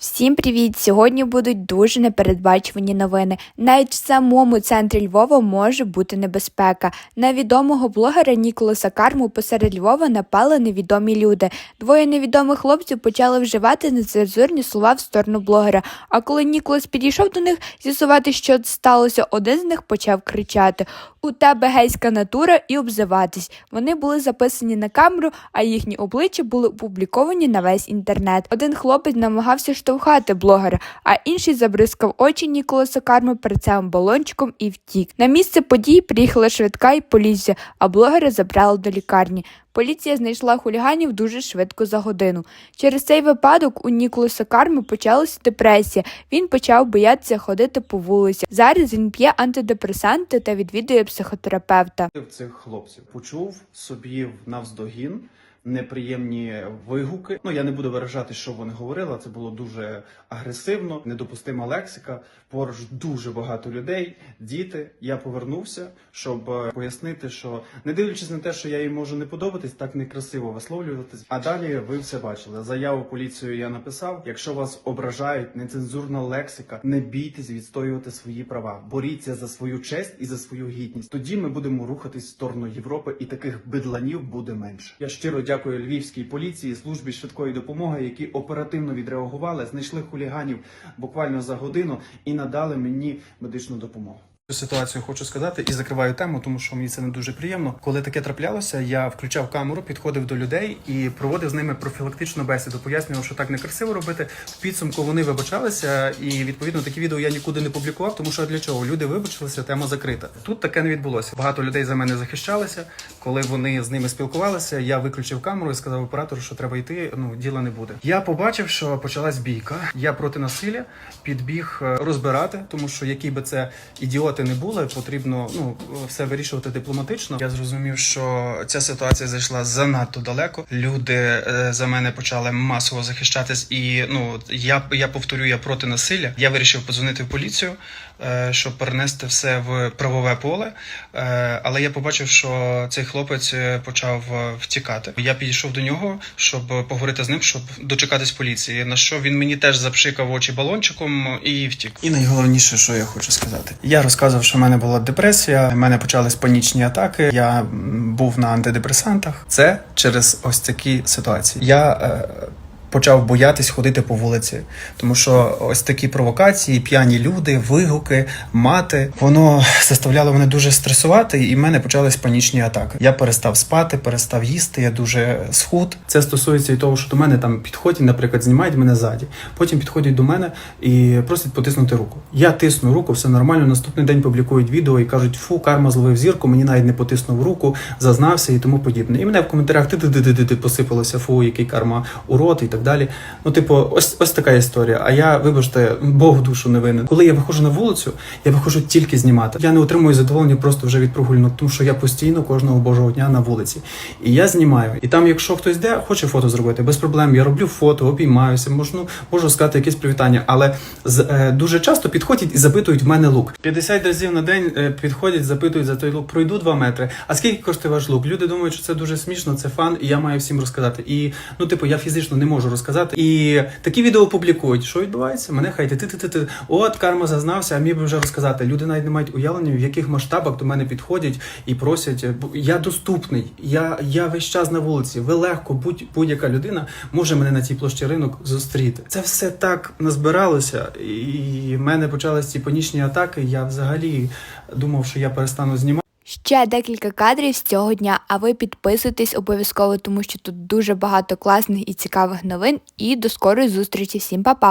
Всім привіт! Сьогодні будуть дуже непередбачувані новини. Навіть в самому центрі Львова може бути небезпека. На відомого блогера Ніколаса Карму посеред Львова напали невідомі люди. Двоє невідомих хлопців почали вживати нецензурні слова в сторону блогера. А коли Ніколас підійшов до них з'ясувати, що сталося, один з них почав кричати: У тебе гейська натура і обзиватись. Вони були записані на камеру, а їхні обличчя були опубліковані на весь інтернет. Один хлопець намагався штовхати блогера, а інший забризкав очі Ніколаса Карми перцевим балончиком і втік. На місце подій приїхала швидка і поліція, а блогера забрали до лікарні. Поліція знайшла хуліганів дуже швидко за годину. Через цей випадок у Ніколаса Карми почалася депресія. Він почав боятися ходити по вулиці. Зараз він п'є антидепресанти та відвідує психотерапевта. цих хлопців почув собі навздогін неприємні вигуки. Ну я не буду виражати, що вони говорили. Це було дуже агресивно, недопустима лексика. Поруч дуже багато людей, діти. Я повернувся, щоб е, пояснити, що не дивлячись на те, що я їм можу не подобатись, так некрасиво висловлюватись. А далі ви все бачили. Заяву поліцію я написав. Якщо вас ображають, нецензурна лексика, не бійтесь відстоювати свої права. Боріться за свою честь і за свою гідність. Тоді ми будемо рухатись в сторону Європи, і таких бидланів буде менше. Я щиро дякую львівській поліції, службі швидкої допомоги, які оперативно відреагували, знайшли хуліганів буквально за годину і надали мені медичну допомогу. Ситуацію хочу сказати і закриваю тему, тому що мені це не дуже приємно. Коли таке траплялося, я включав камеру, підходив до людей і проводив з ними профілактичну бесіду. Пояснював, що так некрасиво робити. В підсумку вони вибачалися, і відповідно такі відео я нікуди не публікував, тому що для чого люди вибачилися, тема закрита. Тут таке не відбулося. Багато людей за мене захищалися. Коли вони з ними спілкувалися, я виключив камеру і сказав оператору, що треба йти. Ну діла не буде. Я побачив, що почалась бійка. Я проти насилля підбіг е, розбирати, тому що які би це ідіоти не були, потрібно ну все вирішувати дипломатично. Я зрозумів, що ця ситуація зайшла занадто далеко. Люди е, за мене почали масово захищатись, і ну я я повторю, я проти насилля. Я вирішив подзвонити в поліцію, е, щоб перенести все в правове поле. Але я побачив, що цей хлопець е, почав е, втікати. Я підійшов до нього, щоб поговорити з ним, щоб дочекатись поліції. На що він мені теж запшикав очі балончиком і втік. І найголовніше, що я хочу сказати, я розказував, що в мене була депресія, в мене почались панічні атаки. Я був на антидепресантах. Це через ось такі ситуації. Я е, почав боятись ходити по вулиці, тому що ось такі провокації, п'яні люди, вигуки, мати, воно заставляло мене дуже стресувати, і в мене почались панічні атаки. Я перестав спати, перестав їсти. Я дуже схуд. Це стосується і того, що до мене там підходять, наприклад, знімають мене ззаді. Потім підходять до мене і просять потиснути руку. Я тисну руку, все нормально. Наступний день публікують відео і кажуть, фу, карма зловив зірку, мені навіть не потиснув руку, зазнався і тому подібне. І мене в коментарях ти ти посипалося, фу, який карма урод і так далі. Ну, типу, ось ось така історія. А я, вибачте, Бог душу не винен. Коли я виходжу на вулицю, я виходжу тільки знімати. Я не отримую задоволення просто вже від прогулянок, тому що я постійно кожного божого дня на вулиці. І я знімаю. І там, якщо хтось йде, хоче фото зробити, без проблем. Я роблю фото, обіймаюся, можу, можу сказати якесь привітання. Але з, е, дуже часто підходять і запитують в мене лук. 50 разів на день е, підходять, запитують за той лук. Пройду 2 метри. А скільки коштує ваш лук? Люди думають, що це дуже смішно, це фан, і я маю всім розказати. І ну, типу, я фізично не можу розказати. І такі відео публікують. Що відбувається? Мене хай ти ти ти От карма зазнався, а міг би вже розказати. Люди навіть не мають уявлення, в яких масштабах до мене підходять і просять. Я доступний. Я, я весь час на вулиці. Ви легко, будь будь-яка людина може мене на цій площі ринок зустріти. Це все так назбиралося, і в мене почалися ці панічні атаки. Я взагалі думав, що я перестану знімати. Ще декілька кадрів з цього дня, а ви підписуйтесь обов'язково, тому що тут дуже багато класних і цікавих новин. І до скорої зустрічі. Всім па-па!